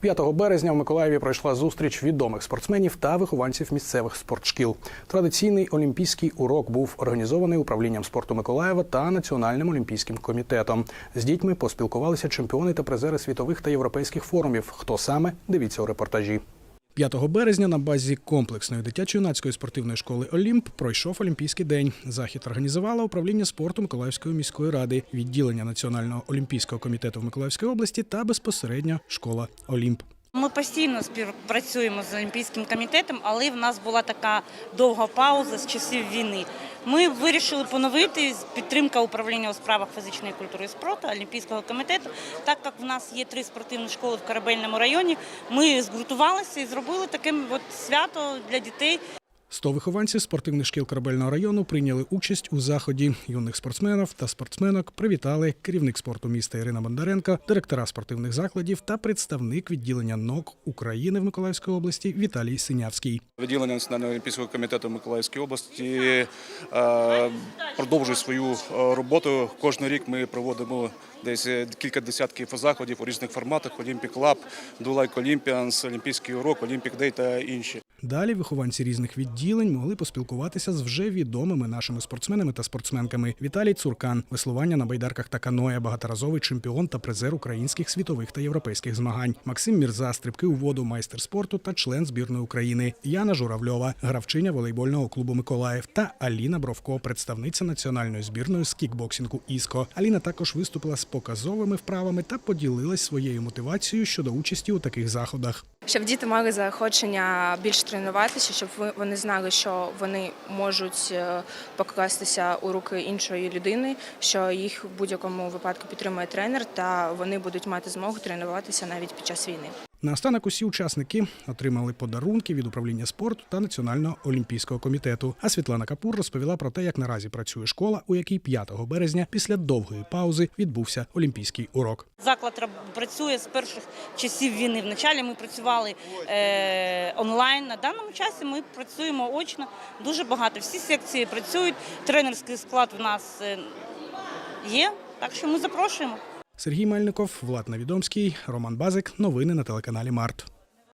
5 березня в Миколаєві пройшла зустріч відомих спортсменів та вихованців місцевих спортшкіл. Традиційний олімпійський урок був організований управлінням спорту Миколаєва та Національним олімпійським комітетом. З дітьми поспілкувалися чемпіони та призери світових та європейських форумів. Хто саме дивіться у репортажі. 5 березня на базі комплексної дитячо-юнацької спортивної школи Олімп пройшов Олімпійський день. Захід організувало управління спорту Миколаївської міської ради, відділення Національного олімпійського комітету в Миколаївській області та безпосередньо школа Олімп. Ми постійно співпрацюємо з Олімпійським комітетом, але в нас була така довга пауза з часів війни. Ми вирішили поновити підтримка управління у справах фізичної культури і спорту Олімпійського комітету. Так як в нас є три спортивні школи в корабельному районі, ми згуртувалися і зробили таке от свято для дітей. 100 вихованців спортивних шкіл корабельного району прийняли участь у заході. Юних спортсменів та спортсменок привітали керівник спорту міста Ірина Бондаренко, директора спортивних закладів та представник відділення НОК України в Миколаївській області Віталій Синявський. Відділення Національного олімпійського комітету Миколаївської області е, продовжує свою е, роботу. Кожен рік ми проводимо десь кілька десятків заходів у різних форматах: Lab, Do Like Olympians, Олімпійський урок, Olympic Day та інші. Далі вихованці різних відділень могли поспілкуватися з вже відомими нашими спортсменами та спортсменками. Віталій Цуркан, веслування на байдарках та каноє, багаторазовий чемпіон та призер українських світових та європейських змагань. Максим Мірза, стрибки у воду, майстер спорту та член збірної України. Яна Журавльова, гравчиня волейбольного клубу Миколаїв та Аліна Бровко, представниця національної збірної з кікбоксингу Іско. Аліна також виступила з показовими вправами та поділилась своєю мотивацією щодо участі у таких заходах. Щоб діти мали заохочення більш тренуватися, щоб вони знали, що вони можуть е, покластися у руки іншої людини, що їх в будь-якому випадку підтримує тренер, та вони будуть мати змогу тренуватися навіть під час війни. Наостанок усі учасники отримали подарунки від управління спорту та Національного олімпійського комітету. А Світлана Капур розповіла про те, як наразі працює школа, у якій 5 березня після довгої паузи відбувся олімпійський урок. Заклад працює з перших часів війни. Вначалі ми працювали е, онлайн. На даному часі ми працюємо очно дуже багато. Всі секції працюють. Тренерський склад в нас е, є. Так що ми запрошуємо. Сергій Мельников, Влад Навідомський, Роман Базик. Новини на телеканалі Март.